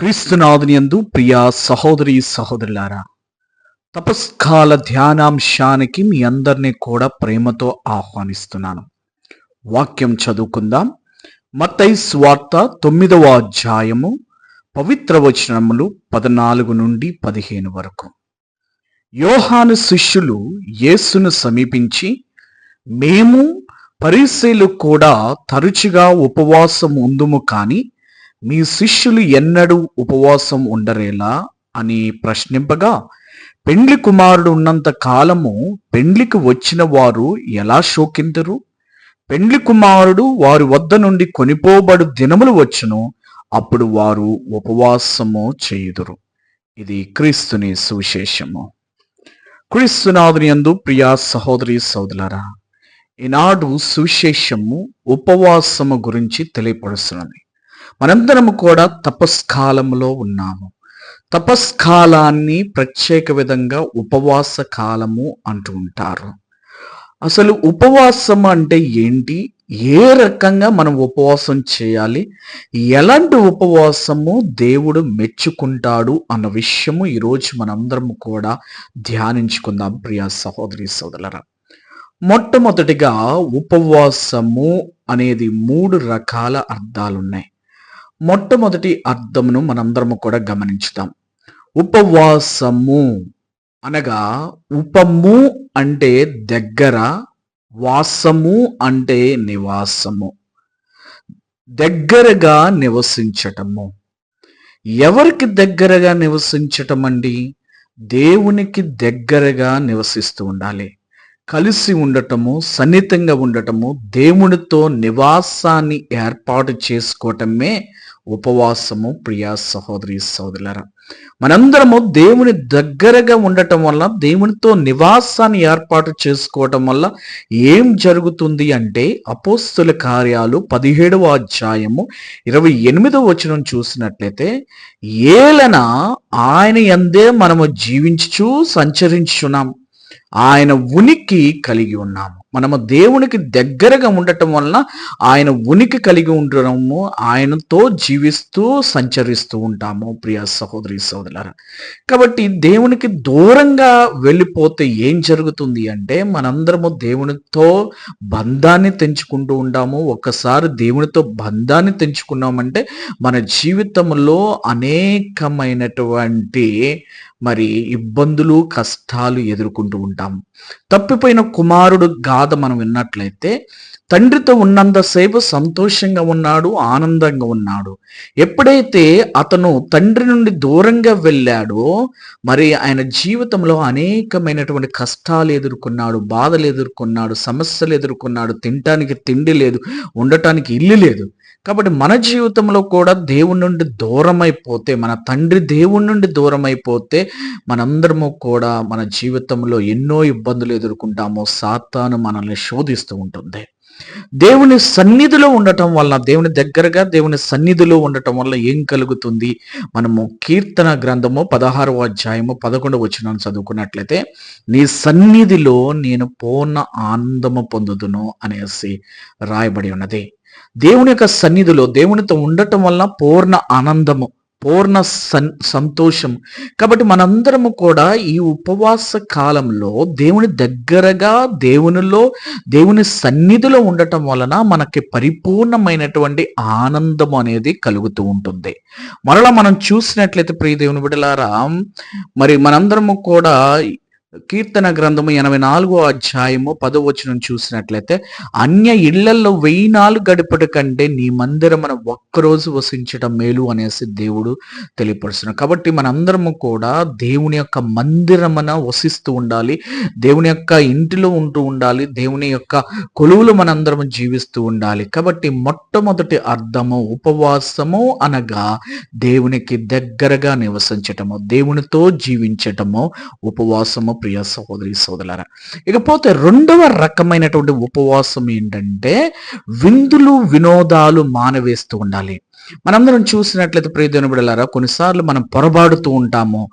క్రీస్తునాథునియందు ప్రియ సహోదరి సహోదరులారా తపస్కాల ధ్యానాంశానికి మీ అందరినీ కూడా ప్రేమతో ఆహ్వానిస్తున్నాను. వాక్యం చదువుకుందాం. మత్తై స్వార్త తొమ్మిదవ అధ్యాయము పవిత్ర వచనములు పద్నాలుగు నుండి పదిహేను వరకు. యోహాను శిష్యులు యేసును సమీపించి మేము పరిశీలు కూడా తరచుగా ఉపవాసం ఉందుము కానీ మీ శిష్యులు ఎన్నడూ ఉపవాసం ఉండరేలా అని ప్రశ్నింపగా పెండ్లి కుమారుడు ఉన్నంత కాలము పెండ్లికి వచ్చిన వారు ఎలా శోకింతురు? పెండ్లి కుమారుడు వారి వద్ద నుండి కొనిపోబడు దినములు వచ్చును అప్పుడు వారు ఉపవాసము చేయుదురు. ఇది క్రీస్తుని సువిశేషము. క్రీస్తునాథుని యందు ప్రియా సహోదరి సోదరులరా ఈనాడు సువిశేషము ఉపవాసము గురించి తెలియపరుస్తున్నది. మనందరము కూడా తపస్కాలంలో ఉన్నాము. తపస్కాలాన్ని ప్రత్యేక విధంగా ఉపవాస కాలము అంటూ ఉంటారు. అసలు ఉపవాసం అంటే ఏంటి? ఏ రకంగా మనం ఉపవాసం చేయాలి? ఎలాంటి ఉపవాసము దేవుడు మెచ్చుకుంటాడు అన్న విషయము ఈరోజు మనందరం కూడా ధ్యానించుకుందాం ప్రియా సహోదరి సోదరులరా. మొట్టమొదటిగా ఉపవాసము అనేది మూడు రకాల అర్థాలున్నాయి. మొట్టమొదటి అర్థమును మనందరము కూడా గమనించుదాం ఉపవాసము అనగా ఉపము అంటే దగ్గర వాసము అంటే నివాసము. దగ్గరగా నివసించటము. ఎవరికి దగ్గరగా నివసించటం అండి దేవునికి దగ్గరగా నివసిస్తూ ఉండాలి. కలిసి ఉండటము సన్నిహితంగా ఉండటము దేవునితో నివాసాన్ని ఏర్పాటు చేసుకోవటమే ఉపవాసము ప్రియా సహోదరి సహోదరులరా. మనందరము దేవుని దగ్గరగా ఉండటం వల్ల దేవునితో నివాసాన్ని ఏర్పాటు చేసుకోవటం వల్ల ఏం జరుగుతుంది అంటే అపోస్తుల కార్యాలు పదిహేడవ అధ్యాయము ఇరవై ఎనిమిదవ వచనం చూసినట్లయితే ఏలన ఆయన ఎందే మనము జీవించుచు సంచరించున్నాం ఆయన ఉనికి కలిగి ఉన్నాము. మనము దేవునికి దగ్గరగా ఉండటం వలన ఆయన ఉనికి కలిగి ఉండడము ఆయనతో జీవిస్తూ సంచరిస్తూ ఉంటాము ప్రియ సహోదరి సహోదరులారా కాబట్టి దేవునికి దూరంగా వెళ్ళిపోతే ఏం జరుగుతుంది అంటే మనందరము దేవునితో బంధాన్ని తెంచుకుంటూ ఉంటాము. ఒక్కసారి దేవునితో బంధాన్ని తెంచుకున్నామంటే మన జీవితంలో అనేకమైనటువంటి మరి ఇబ్బందులు కష్టాలు ఎదుర్కొంటూ ఉంటాం తప్పిపోయిన కుమారుడు గాథ మనం విన్నట్లయితే తండ్రితో ఉన్నంతసేపు సంతోషంగా ఉన్నాడు ఆనందంగా ఉన్నాడు. ఎప్పుడైతే అతను తండ్రి నుండి దూరంగా వెళ్ళాడో మరి ఆయన జీవితంలో అనేకమైనటువంటి కష్టాలు ఎదుర్కొన్నాడు బాధలు ఎదుర్కొన్నాడు సమస్యలు ఎదుర్కొన్నాడు తినటానికి తిండి లేదు ఉండటానికి ఇల్లు లేదు. కాబట్టి మన జీవితంలో కూడా దేవుడి నుండి దూరమైపోతే మన తండ్రి దేవుడి నుండి దూరమైపోతే మనందరము కూడా మన జీవితంలో ఎన్నో ఇబ్బందులు ఎదుర్కొంటాము సాతాను మనల్ని శోధిస్తూ ఉంటుంది. దేవుని సన్నిధిలో ఉండటం వల్ల దేవుని దగ్గరగా దేవుని సన్నిధిలో ఉండటం వల్ల ఏం కలుగుతుంది? మనము కీర్తన గ్రంథము పదహారవ అధ్యాయము పదకొండు వచ్చిన చదువుకున్నట్లయితే నీ సన్నిధిలో నేను పూర్ణ ఆనందము పొందుదును అనేసి రాయబడి ఉన్నది. దేవుని యొక్క సన్నిధిలో దేవునితో ఉండటం వలన పూర్ణ ఆనందము పూర్ణ సన్ సంతోషం కాబట్టి మనందరము కూడా ఈ ఉపవాస కాలంలో దేవుని దగ్గరగా దేవునిలో దేవుని సన్నిధిలో ఉండటం వలన మనకి పరిపూర్ణమైనటువంటి ఆనందం అనేది కలుగుతూ ఉంటుంది. మరలా మనం చూసినట్లయితే ప్రియ దేవుని బిడలారా మరి మనందరము కూడా కీర్తన గ్రంథము ఎనభై నాలుగో అధ్యాయము పదవచనం చూసినట్లయితే అన్య ఇళ్ళలో వెయ్యి నాలుగు గడిపటి కంటే నీ మందిరమున ఒక్కరోజు వసించడం మేలు అనేసి దేవుడు తెలియపరుస్తున్నాడు. కాబట్టి మనందరము కూడా దేవుని యొక్క మందిరమున వసిస్తూ ఉండాలి దేవుని యొక్క ఇంటిలో ఉంటూ ఉండాలి దేవుని యొక్క కొలువులు మనందరము జీవిస్తూ ఉండాలి. కాబట్టి మొట్టమొదటి అర్థము ఉపవాసము అనగా దేవునికి దగ్గరగా నివసించటము దేవునితో జీవించటము ఉపవాసము ప్రియ సహోదరి సోదరులారా ఇకపోతే రెండవ రకమైనటువంటి ఉపవాసం ఏంటంటే విందులు వినోదాలు మానవేస్తూ ఉండాలి. మనందరం చూసినట్లయితే ప్రియదేవుని బిడలారా కొన్నిసార్లు మనం పొరబాడుతూ ఉంటాము.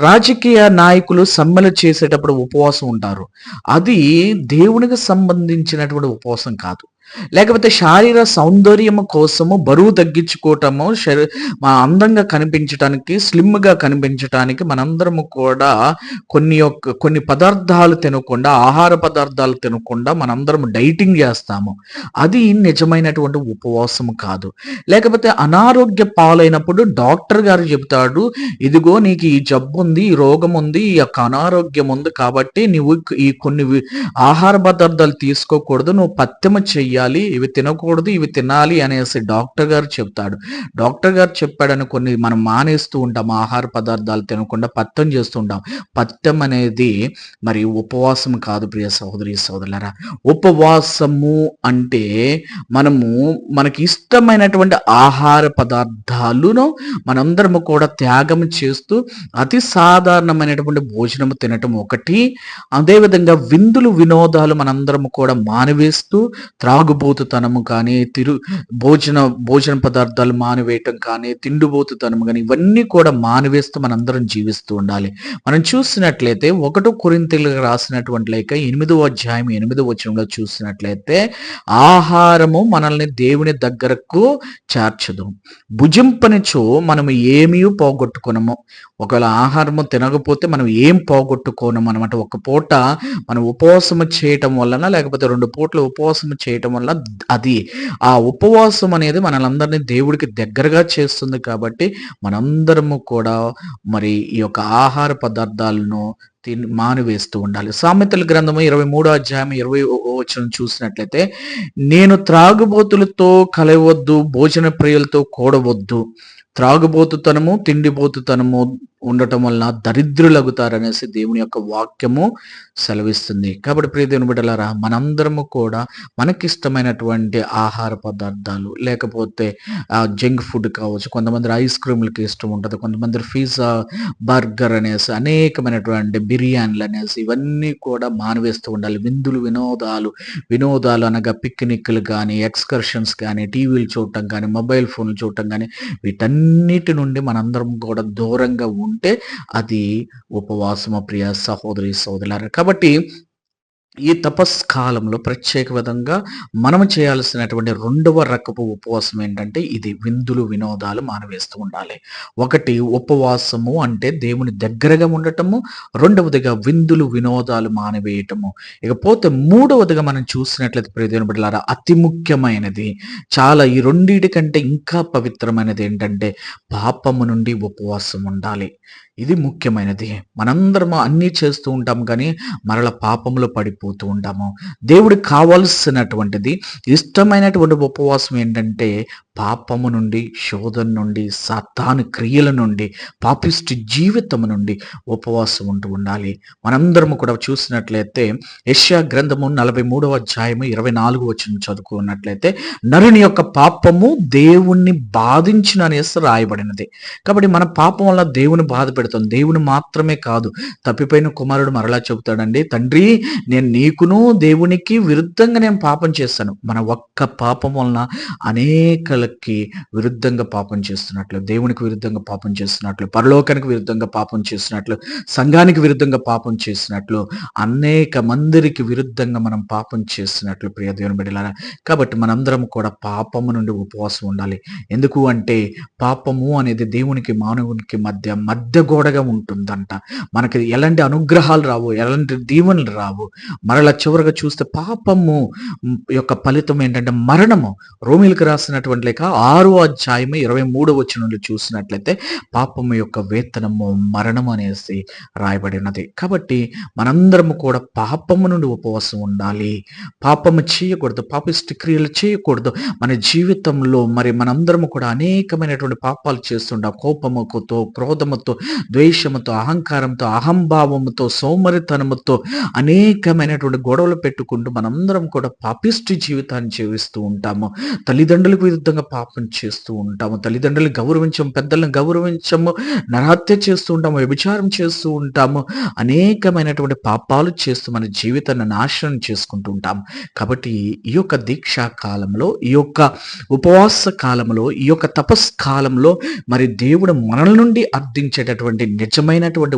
రాజకీయ నాయకులు సమ్మెలు చేసేటప్పుడు ఉపవాసం ఉంటారు. అది దేవునికి సంబంధించినటువంటి ఉపవాసం కాదు. లేకపోతే శారీర సౌందర్యము కోసము బరువు తగ్గించుకోవటము శరీ మా అందంగా కనిపించటానికి స్లిమ్గా కనిపించటానికి మనందరము కూడా కొన్ని యొక్క కొన్ని పదార్థాలు తినకుండా ఆహార పదార్థాలు తినకుండా మనందరం డైటింగ్ చేస్తాము. అది నిజమైనటువంటి ఉపవాసము కాదు. లేకపోతే అనారోగ్య పాలైనప్పుడు డాక్టర్ గారు చెబుతాడు ఇదిగో నీకు ఈ జబ్బు ఉంది ఈ రోగం ఉంది ఈ యొక్క అనారోగ్యం ఉంది కాబట్టి నువ్వు ఈ కొన్ని ఆహార పదార్థాలు తీసుకోకూడదు నువ్వు పత్యమ చెయ్యాలి. ఇవి తినకూడదు ఇవి తినాలి అనేసి డాక్టర్ గారు చెప్తాడు. డాక్టర్ గారు చెప్పాడని కొన్ని మనం మానేస్తూ ఉంటాం ఆహార పదార్థాలు తినకుండా పత్యం చేస్తూ ఉంటాం. పత్యం అనేది మరి ఉపవాసం కాదు ప్రియ సహోదరి సహోదరులరా ఉపవాసము అంటే మనము మనకి ఇష్టమైనటువంటి ఆహార పదార్థాలను మనందరము కూడా త్యాగం చేస్తూ అతి సాధారణమైనటువంటి భోజనం తినటం ఒకటి. అదేవిధంగా విందులు వినోదాలు మనందరము కూడా మానివేస్తూ తాగుబోతుతనము కానీ తిరు భోజన భోజన పదార్థాలు మానివేయటం కానీ తిండిబోతుతనం కానీ ఇవన్నీ కూడా మానివేస్తూ మనందరం జీవిస్తూ ఉండాలి. మనం చూసినట్లయితే ఒకటో కొరింతలకు రాసినటువంటి లేక ఎనిమిదో అధ్యాయం ఎనిమిదో వచనంలో చూసినట్లయితే ఆహారము మనల్ని దేవుని దగ్గరకు చేర్చదు. భుజింపనిచో మనం ఏమీ పోగొట్టుకునము. ఒకవేళ ఆహారము తినకపోతే మనం ఏం పోగొట్టుకోనము అనమాట ఒక పూట మనం ఉపవాసము చేయటం వలన లేకపోతే రెండు పూటలు ఉపవాసం చేయటం వల్ల అది ఆ ఉపవాసం అనేది మనలందరినీ దేవుడికి దగ్గరగా చేస్తుంది కాబట్టి మనందరము కూడా మరి ఈ యొక్క ఆహార పదార్థాలను తిని మానివేస్తూ ఉండాలి. సామెతల గ్రంథము ఇరవై మూడో అధ్యాయం ఇరవై వచ్చిన చూసినట్లయితే నేను త్రాగుబోతులతో కలవద్దు భోజన ప్రియులతో కూడవద్దు. త్రాగుబోతుతనము తిండిబోతుతనము ఉండటం వలన దరిద్రులగుతారనేసి దేవుని యొక్క వాక్యము సెలవిస్తుంది. కాబట్టి ప్రియ దేవుని బిడ్డలారా మనందరము కూడా మనకిష్టమైనటువంటి ఆహార పదార్థాలు లేకపోతే జంక్ ఫుడ్ కావచ్చు కొంతమంది ఐస్ క్రీమ్లకి ఇష్టం ఉంటుంది కొంతమంది పిజ్జా బర్గర్ అనేసి అనేకమైనటువంటి బిర్యానీలు అనేసి ఇవన్నీ కూడా మానవేస్తూ ఉండాలి. విందులు వినోదాలు వినోదాలు అనగా పిక్నిక్లు కానీ ఎక్స్కర్షన్స్ కానీ టీవీలు చూడటం కానీ మొబైల్ ఫోన్లు చూడటం కానీ వీటన్నిటి నుండి మనందరం కూడా దూరంగా ఉంటే అది ఉపవాసమ ప్రియ సహోదరి సోదరులారా? కాబట్టి ఈ తపస్కాలంలో ప్రత్యేక విధంగా మనం చేయాల్సినటువంటి రెండవ రకపు ఉపవాసం ఏంటంటే ఇది విందులు వినోదాలు మానవేస్తూ ఉండాలి. ఒకటి ఉపవాసము అంటే దేవుని దగ్గరగా ఉండటము రెండవదిగా విందులు వినోదాలు మానవేయటము. ఇకపోతే మూడవదిగా మనం చూసినట్లయితే ప్రయోజనం బిడ్డలారా అతి ముఖ్యమైనది చాలా ఈ రెండింటి కంటే ఇంకా పవిత్రమైనది ఏంటంటే పాపము నుండి ఉపవాసం ఉండాలి. ఇది ముఖ్యమైనది. మనందరము అన్నీ చేస్తూ ఉంటాం కానీ మరల పాపంలో పడిపోతూ ఉంటాము. దేవుడికి కావాల్సినటువంటిది ఇష్టమైనటువంటి ఉపవాసం ఏంటంటే పాపము నుండి శోధన నుండి సాతాను క్రియల నుండి పాపిష్టి జీవితము నుండి ఉపవాసం ఉంటూ ఉండాలి. మనందరము కూడా చూసినట్లయితే యష్యా గ్రంథము నలభై మూడవ అధ్యాయము ఇరవై నాలుగు వచ్చిన చదువుకున్నట్లయితే నరుని యొక్క పాపము దేవుణ్ణి బాధించిన అనేసి రాయబడినది. కాబట్టి మన పాపం వల్ల దేవుని బాధ పెడుతుంది దేవుని మాత్రమే కాదు. తప్పిపోయిన కుమారుడు మరలా చెబుతాడండి తండ్రి నేను నీకును దేవునికి విరుద్ధంగా నేను పాపం చేస్తాను మన ఒక్క పాపం వలన అనేక అనేకలకి విరుద్ధంగా పాపం చేస్తున్నట్లు దేవునికి విరుద్ధంగా పాపం చేస్తున్నట్లు పరలోకానికి విరుద్ధంగా పాపం చేస్తున్నట్లు సంఘానికి విరుద్ధంగా పాపం చేస్తున్నట్లు అనేక మందిరికి విరుద్ధంగా మనం పాపం చేస్తున్నట్లు ప్రియ దేవుని బిడ్డలారా. కాబట్టి మనందరం కూడా పాపము నుండి ఉపవాసం ఉండాలి. ఎందుకు అంటే పాపము అనేది దేవునికి మానవునికి మధ్య మధ్య గోడగా ఉంటుందంట. మనకి ఎలాంటి అనుగ్రహాలు రావు ఎలాంటి దీవెనలు రావు. మరలా చివరగా చూస్తే పాపము యొక్క ఫలితం ఏంటంటే మరణము. రోమిలకు రాసినటువంటి లేక ఆరో అధ్యాయము ఇరవై మూడో వచ్చిన చూసినట్లయితే పాపము యొక్క వేతనము మరణం అనేసి రాయబడి ఉన్నది. కాబట్టి మనందరము కూడా పాపము నుండి ఉపవాసం ఉండాలి. పాపము చేయకూడదు పాపిష్టి క్రియలు చేయకూడదు. మన జీవితంలో మరి మనందరము కూడా అనేకమైనటువంటి పాపాలు చేస్తుంటాం. కోపముతో క్రోధముతో ద్వేషముతో అహంకారంతో అహంభావముతో సోమరితనముతో అనేకమైనటువంటి గొడవలు పెట్టుకుంటూ మనందరం కూడా పాపిష్టి జీవితాన్ని జీవిస్తూ ఉంటాము. తల్లిదండ్రులకు విరుద్ధంగా పాపం చేస్తూ ఉంటాము. తల్లిదండ్రులు గౌరవించము పెద్దలను గౌరవించము నరహత్య చేస్తూ ఉంటాము వ్యభిచారం చేస్తూ ఉంటాము. అనేకమైనటువంటి పాపాలు చేస్తూ మన జీవితాన్ని నాశనం చేసుకుంటూ ఉంటాము. కాబట్టి ఈ యొక్క దీక్షా కాలంలో ఈ యొక్క ఉపవాస కాలంలో ఈ యొక్క తపస్ కాలంలో మరి దేవుడు మనల నుండి అర్థించేటటువంటి నిజమైనటువంటి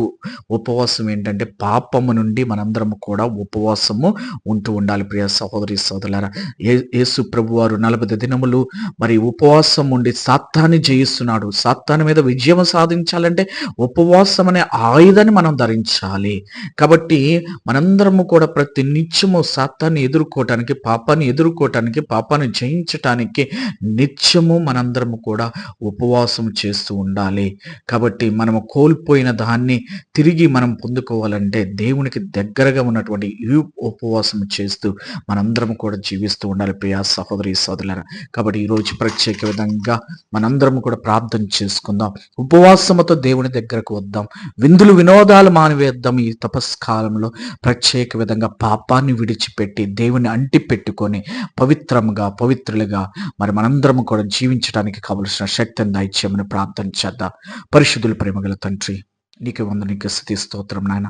ఉపవాసం ఏంటంటే పాపము నుండి మనందరం కూడా ఉపవాసము ఉంటూ ఉండాలి. ప్రియ సహోదరి సోదరులారా ఏ- యేసు ప్రభు వారు నలభై దినములు మరి ఉపవాసం ఉండి సాత్తాన్ని జయిస్తున్నాడు. సాత్తాన్ని మీద విజయం సాధించాలంటే ఉపవాసం అనే ఆయుధాన్ని మనం ధరించాలి. కాబట్టి మనందరము కూడా ప్రతి నిత్యము సాత్తాన్ని ఎదుర్కోవటానికి పాపాన్ని ఎదుర్కోవటానికి పాపాన్ని జయించటానికి నిత్యము మనందరము కూడా ఉపవాసం చేస్తూ ఉండాలి. కాబట్టి మనము కోల్పోయిన దాన్ని తిరిగి మనం పొందుకోవాలంటే దేవునికి దగ్గరగా ఉన్నటువంటి ఈ ఉపవాసం చేస్తూ మనందరం కూడా జీవిస్తూ ఉండాలి. ప్రియా సహోదరి సోదరులారా కాబట్టి ఈరోజు ప్రత్యేక విధంగా మనందరం కూడా ప్రార్థన చేసుకుందాం. ఉపవాసముతో దేవుని దగ్గరకు వద్దాం. విందులు వినోదాలు మానివేద్దాం ఈ తపస్కాలంలో ప్రత్యేక విధంగా పాపాన్ని విడిచిపెట్టి దేవుని అంటి పెట్టుకొని పవిత్రంగా పవిత్రులుగా మరి మనందరం కూడా జీవించడానికి కావలసిన శక్తిని దయచేయమని ప్రార్థన చేద్దాం. పరిశుద్ధుల ప్రేమగల తండ్రి నీకు వంద నీకు స్థితి స్తోత్రం నాయన.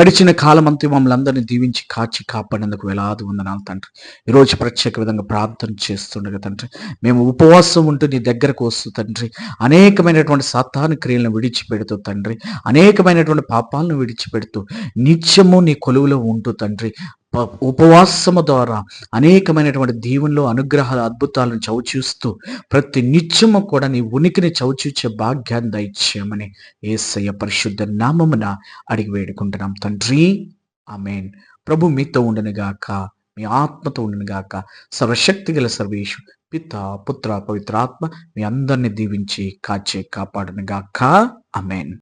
గడిచిన కాలం అంతా మమ్మల్ని అందరినీ దీవించి కాచి కాపాడేందుకు వేలాది వందనాలు తండ్రి. ఈరోజు ప్రత్యేక విధంగా ప్రార్థన చేస్తుండగా తండ్రి మేము ఉపవాసం ఉంటూ నీ దగ్గరకు వస్తూ తండ్రి అనేకమైనటువంటి సాతాను క్రియలను విడిచిపెడుతూ తండ్రి అనేకమైనటువంటి పాపాలను విడిచిపెడుతూ నిత్యము నీ కొలువులో ఉంటూ తండ్రి ఉపవాసము ద్వారా అనేకమైనటువంటి దీవుల్లో అనుగ్రహాల అద్భుతాలను చవిచూస్తూ ప్రతి నిత్యము కూడా నీ ఉనికిని చవిచూచే భాగ్యాన్ని దయచేయమని ఏసయ్య పరిశుద్ధ నామమున అడిగి వేడుకుంటున్నాం. తండ్రి ఆమెన్. ప్రభు మీతో ఉండనుగాక మీ ఆత్మతో ఉండనుగాక సర్వశక్తి గల సర్వేషు పిత పుత్ర పవిత్రాత్మ మీ అందరిని దీవించి కాచే కాపాడనుగాక అమెన్